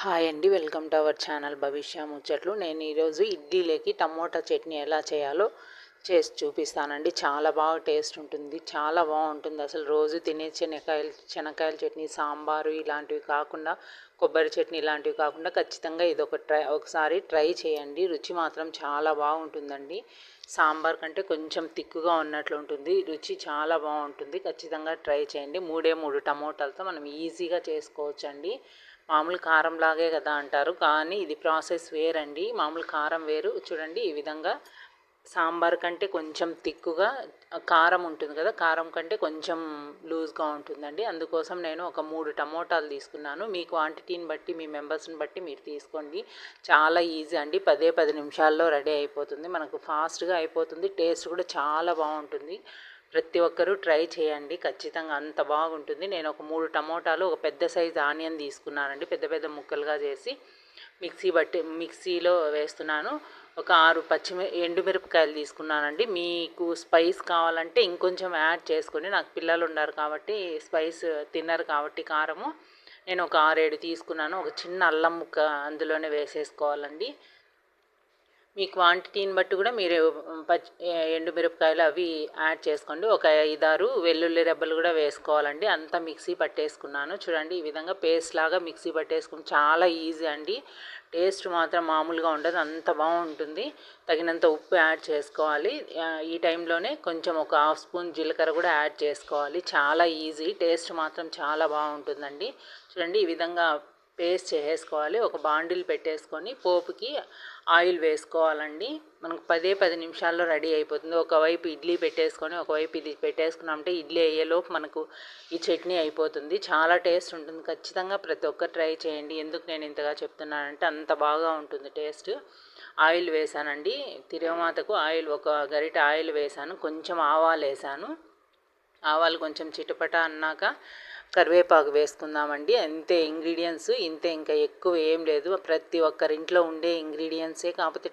Hi అండి welcome to our channel Bhavishya Muchatlu. నేను ఈరోజు ఇడ్లీలోకి టమోటా చట్నీ ఎలా చేయాలో చేసి చూపిస్తానండి. చాలా బాగా టేస్ట్ ఉంటుంది చాలా బాగుంటుంది. అసలు రోజు తినే శనకాయలు శనకాయల చట్నీ సాంబారు ఇలాంటివి కాకుండా కొబ్బరి చట్నీ ఇలాంటివి కాకుండా ఖచ్చితంగా ఇది ఒక ట్రై ఒకసారి ట్రై చేయండి. రుచి మాత్రం చాలా బాగుంటుందండి. సాంబార్ కంటే కొంచెం తిక్కుగా ఉన్నట్లు ఉంటుంది. రుచి చాలా బాగుంటుంది. ఖచ్చితంగా ట్రై చేయండి. మూడే మూడు టమోటాలతో మనం ఈజీగా చేసుకోవచ్చండి. మామూలు కారం లాగే కదా అంటారు. కానీ ఇది ప్రాసెస్ వేరండి. మామూలు కారం వేరు. చూడండి ఈ విధంగా సాంబార్ కంటే కొంచెం తిక్కుగా కారం ఉంటుంది కదా కారం కంటే కొంచెం లూజ్గా ఉంటుందండి. అందుకోసం నేను ఒక మూడు టమోటాలు తీసుకున్నాను. మీ క్వాంటిటీని బట్టి మీ మెంబర్స్ని బట్టి మీరు తీసుకోండి. చాలా ఈజీ అండి. పదే పది నిమిషాల్లో రెడీ అయిపోతుంది. మనకు ఫాస్ట్గా అయిపోతుంది. టేస్ట్ కూడా చాలా బాగుంటుంది. ప్రతి ఒక్కరూ ట్రై చేయండి. ఖచ్చితంగా అంత బాగుంటుంది. నేను ఒక మూడు టమోటాలు ఒక పెద్ద సైజు ఆనియన్ తీసుకున్నానండి. పెద్ద పెద్ద ముక్కలుగా చేసి మిక్సీ బట్టి మిక్సీలో వేస్తున్నాను. ఒక ఆరు పచ్చిమి ఎండుమిరపకాయలు తీసుకున్నానండి. మీకు స్పైస్ కావాలంటే ఇంకొంచెం యాడ్ చేసుకొని నాకు పిల్లలు ఉన్నారు కాబట్టి స్పైస్ తిన్నారు కాబట్టి కారము. నేను ఒక ఆరేడు తీసుకున్నాను. ఒక చిన్న అల్లం ముక్క అందులోనే వేసేసుకోవాలండి. మీ క్వాంటిటీని బట్టి కూడా మీరు పచ్చి ఎండుమిరపకాయలు అవి యాడ్ చేసుకోండి. ఒక ఐదారు వెల్లుల్లి రెబ్బలు కూడా వేసుకోవాలండి. అంతా మిక్సీ పట్టేసుకున్నాను. చూడండి ఈ విధంగా పేస్ట్ లాగా మిక్సీ పట్టేసుకుని చాలా ఈజీ అండి. టేస్ట్ మాత్రం మామూలుగా ఉండదు. అంత బాగుంటుంది. తగినంత ఉప్పు యాడ్ చేసుకోవాలి. ఈ టైంలోనే కొంచెం ఒక హాఫ్ స్పూన్ జీలకర్ర కూడా యాడ్ చేసుకోవాలి. చాలా ఈజీ. టేస్ట్ మాత్రం చాలా బాగుంటుందండి. చూడండి ఈ విధంగా పేస్ట్ చేసుకోవాలి ఒక బాండిల్ పెట్టేసుకొని పోపుకి ఆయిల్ వేసుకోవాలండి. మనకు పదే పది నిమిషాల్లో రెడీ అయిపోతుంది. ఒకవైపు ఇడ్లీ పెట్టేసుకొని ఒకవైపు ఇది పెట్టేసుకున్నామంటే ఇడ్లీ అయ్యేలోపు మనకు ఈ చట్నీ అయిపోతుంది. చాలా టేస్ట్ ఉంటుంది. ఖచ్చితంగా ప్రతి ఒక్కరు ట్రై చేయండి. ఎందుకు నేను ఇంతగా చెప్తున్నానంటే అంత బాగా ఉంటుంది టేస్ట్. ఆయిల్ వేసానండి. తిరుమాతకు ఆయిల్ ఒక గరిట ఆయిల్ వేసాను. కొంచెం ఆవాలు వేసాను. ఆవాలు కొంచెం చిటపట అన్నాక కరివేపాకు వేసుకుందామండి. అంతే ఇంగ్రీడియంట్స్ ఇంతే ఇంకా ఎక్కువ ఏం లేదు. ప్రతి ఒక్కరింట్లో ఉండే ఇంగ్రీడియంట్సే కాకపోతే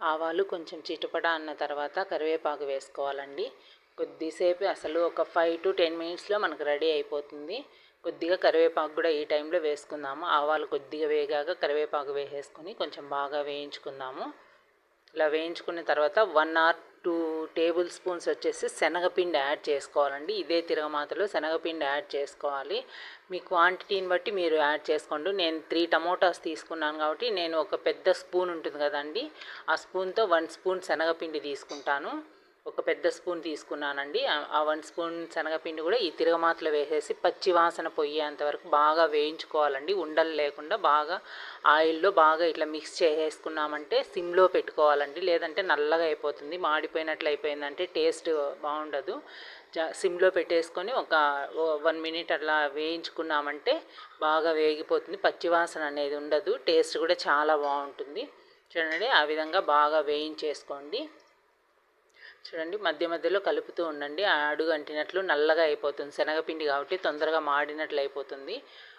ఆవాలు కొంచెం చిటపట అన్న తర్వాత కరివేపాకు వేసుకోవాలండి. కొద్దిసేపు అసలు ఒక ఫైవ్ టు టెన్ మినిట్స్లో మనకు రెడీ అయిపోతుంది. కొద్దిగా కరివేపాకు కూడా ఈ టైంలో వేసుకుందాము. ఆవాలు కొద్దిగా వేగాక కరివేపాకు వేసేసుకొని కొంచెం బాగా వేయించుకుందాము. ఇలా వేయించుకున్న తర్వాత one or two tablespoons వచ్చేసి శనగపిండి యాడ్ చేసుకోవాలండి. ఇదే తిరగమాతలో శనగపిండి యాడ్ చేసుకోవాలి. మీ క్వాంటిటీని బట్టి మీరు యాడ్ చేసుకోండి. నేను త్రీ టమోటాస్ తీసుకున్నాను కాబట్టి నేను ఒక పెద్ద స్పూన్ ఉంటుంది కదండి. ఆ స్పూన్తో వన్ స్పూన్ శనగపిండి తీసుకుంటాను. ఒక పెద్ద స్పూన్ తీసుకున్నానండి. ఆ వన్ స్పూన్ శనగపిండి కూడా ఈ తిరగమాతలో వేసేసి పచ్చి వాసన పొయ్యేంత వరకు బాగా వేయించుకోవాలండి. ఉండలు లేకుండా బాగా ఆయిల్లో బాగా ఇట్లా మిక్స్ చేసేసుకున్నామంటే సిమ్లో పెట్టుకోవాలండి. లేదంటే నల్లగా అయిపోతుంది. మాడిపోయినట్లు అయిపోయిందంటే టేస్ట్ బాగుండదు. సిమ్లో పెట్టేసుకొని ఒక వన్ మినిట్ అట్లా వేయించుకున్నామంటే బాగా వేగిపోతుంది. పచ్చివాసన అనేది ఉండదు. టేస్ట్ కూడా చాలా బాగుంటుంది. చూడండి ఆ విధంగా బాగా వేయించేసుకోండి. చూడండి మధ్య మధ్యలో కలుపుతూ ఉండండి. అడుగు అంటినట్లు నల్లగా అయిపోతుంది. శనగపిండి కాబట్టి తొందరగా మాడినట్లు అయిపోతుంది.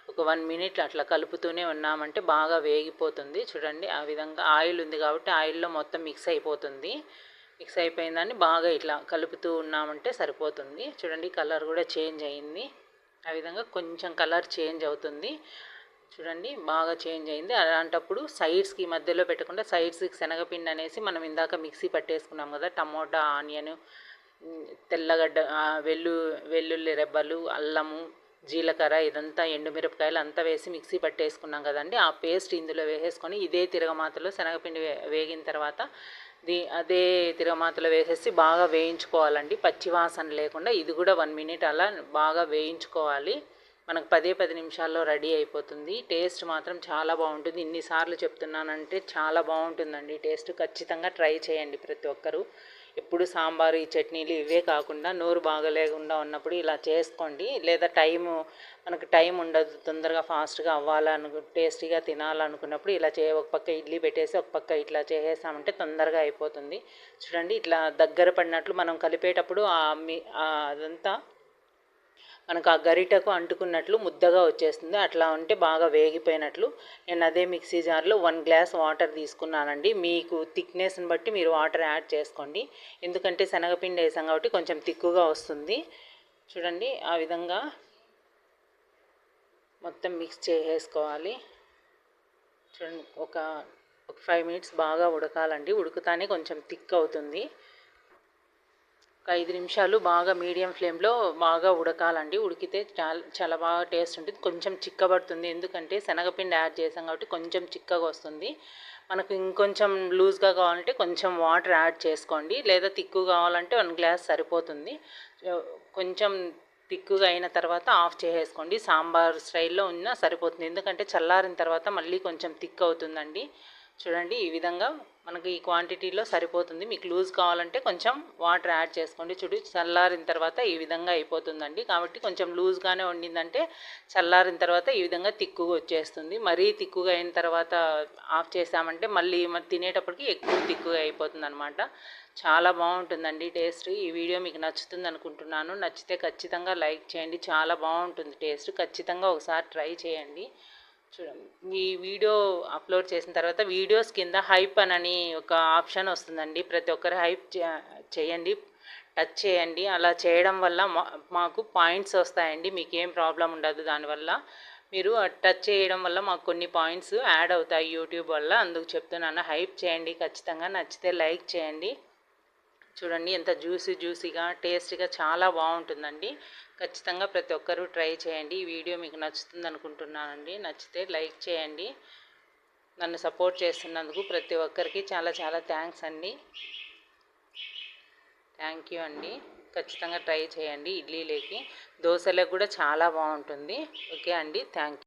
ఒక వన్ మినిట్ అట్లా కలుపుతూనే ఉన్నామంటే బాగా వేగిపోతుంది. చూడండి ఆ విధంగా ఆయిల్ ఉంది కాబట్టి ఆయిల్లో మొత్తం మిక్స్ అయిపోతుంది. మిక్స్ అయిపోయిందని బాగా ఇట్లా కలుపుతూ ఉన్నామంటే సరిపోతుంది. చూడండి కలర్ కూడా చేంజ్ అయింది. ఆ విధంగా కొంచెం కలర్ చేంజ్ అవుతుంది. చూడండి బాగా చేంజ్ అయింది. అలాంటప్పుడు సైడ్స్కి మధ్యలో పెట్టకుండా సైడ్స్కి శనగపిండి అనేసి మనం ఇందాక మిక్సీ పట్టేసుకున్నాం కదా టమోటా ఆనియన్ తెల్లగడ్డ వెల్లు వెల్లుల్లి రెబ్బలు అల్లము జీలకర్ర ఇదంతా ఎండుమిరపకాయలు అంతా వేసి మిక్సీ పట్టేసుకున్నాం కదండి. ఆ పేస్ట్ ఇందులో వేసేసుకొని ఇదే తిరగమాతలో శనగపిండి వేగిన తర్వాత దీ అదే తిరగమాతలో వేసేసి బాగా వేయించుకోవాలండి. పచ్చివాసన లేకుండా ఇది కూడా వన్ మినిట్ అలా బాగా వేయించుకోవాలి. మనకు పదే పది నిమిషాల్లో రెడీ అయిపోతుంది. టేస్ట్ మాత్రం చాలా బాగుంటుంది. ఇన్నిసార్లు చెప్తున్నానంటే చాలా బాగుంటుందండి. టేస్ట్ ఖచ్చితంగా ట్రై చేయండి ప్రతి ఒక్కరూ. ఎప్పుడు సాంబారు ఈ చట్నీలు ఇవే కాకుండా నోరు బాగలేకుండా ఉన్నప్పుడు ఇలా చేసుకోండి. లేదా టైము మనకు టైం ఉండదు. తొందరగా ఫాస్ట్గా అవ్వాలను టేస్టీగా తినాలనుకున్నప్పుడు ఇలా చే ఒక పక్క ఇడ్లీ పెట్టేసి ఒక పక్క ఇట్లా చేసేసామంటే తొందరగా అయిపోతుంది. చూడండి ఇట్లా దగ్గర పడినట్లు మనం కలిపేటప్పుడు అదంతా మనకు ఆ గరిటకు అంటుకున్నట్లు ముద్దగా వచ్చేస్తుంది. అట్లా ఉంటే బాగా వేగిపోయినట్లు. నేను అదే మిక్సీ జార్లో వన్ గ్లాస్ వాటర్ తీసుకున్నానండి. మీకు థిక్నెస్ని బట్టి మీరు వాటర్ యాడ్ చేసుకోండి. ఎందుకంటే శనగపిండి వేసాం కాబట్టి కొంచెం తిక్కుగా వస్తుంది. చూడండి ఆ విధంగా మొత్తం మిక్స్ చేసేసుకోవాలి. చూడండి ఒక ఒక ఫైవ్ మినిట్స్ బాగా ఉడకాలండి. ఉడుకుతానే కొంచెం థిక్ అవుతుంది. ఒక ఐదు నిమిషాలు బాగా మీడియం ఫ్లేమ్లో బాగా ఉడకాలండి. ఉడికితే చాలా చాలా బాగా టేస్ట్ ఉంటుంది. కొంచెం చిక్కబడుతుంది. ఎందుకంటే శనగపిండి యాడ్ చేసాం కాబట్టి కొంచెం చిక్కగా వస్తుంది. మనకు ఇంకొంచెం లూజ్గా కావాలంటే కొంచెం వాటర్ యాడ్ చేసుకోండి. లేదా తిక్కు కావాలంటే వన్ గ్లాస్ సరిపోతుంది. కొంచెం తిక్కుగా అయిన తర్వాత ఆఫ్ చేసేసుకోండి. సాంబార్ స్టైల్లో ఉన్నా సరిపోతుంది. ఎందుకంటే చల్లారిన తర్వాత మళ్ళీ కొంచెం థిక్ అవుతుందండి. చూడండి ఈ విధంగా మనకి ఈ క్వాంటిటీలో సరిపోతుంది. మీకు లూజ్ కావాలంటే కొంచెం వాటర్ యాడ్ చేసుకోండి. చూడు చల్లారిన తర్వాత ఈ విధంగా అయిపోతుందండి. కాబట్టి కొంచెం లూజ్గానే వండిందంటే చల్లారిన తర్వాత ఈ విధంగా తిక్కుగా వచ్చేస్తుంది. మరీ తిక్కుగా అయిన తర్వాత ఆఫ్ చేసామంటే మళ్ళీ తినేటప్పటికి ఎక్కువ తిక్కుగా అయిపోతుంది అనమాట చాలా బాగుంటుందండి టేస్ట్. ఈ వీడియో మీకు నచ్చుతుంది అనుకుంటున్నాను. నచ్చితే ఖచ్చితంగా లైక్ చేయండి. చాలా బాగుంటుంది టేస్ట్. ఖచ్చితంగా ఒకసారి ట్రై చేయండి. చూడండి. ఈ వీడియో అప్లోడ్ చేసిన తర్వాత వీడియోస్ కింద హైప్ అని ఒక ఆప్షన్ వస్తుందండి. ప్రతి ఒక్కరు హైప్ చేయండి టచ్ చేయండి. అలా చేయడం వల్ల మాకు పాయింట్స్ వస్తాయండి. మీకు ఏం ప్రాబ్లం ఉండదు. దానివల్ల మీరు టచ్ చేయడం వల్ల మాకు కొన్ని పాయింట్స్ యాడ్ అవుతాయి యూట్యూబ్ వల్ల. అందుకు చెప్తున్నాను. హైప్ చేయండి. ఖచ్చితంగా నచ్చితే లైక్ చేయండి. చూడండి ఎంత జ్యూసీ జ్యూసీగా టేస్టీగా చాలా బాగుంటుందండి. ఖచ్చితంగా ప్రతి ఒక్కరూ ట్రై చేయండి. ఈ వీడియో మీకు నచ్చుతుంది అనుకుంటున్నానండి. నచ్చితే లైక్ చేయండి. నన్ను సపోర్ట్ చేస్తున్నందుకు ప్రతి ఒక్కరికి చాలా చాలా థ్యాంక్స్ అండి. థ్యాంక్ యూ అండి. ఖచ్చితంగా ట్రై చేయండి ఇడ్లీలోకి. దోశలకు కూడా చాలా బాగుంటుంది. ఓకే అండి. థ్యాంక్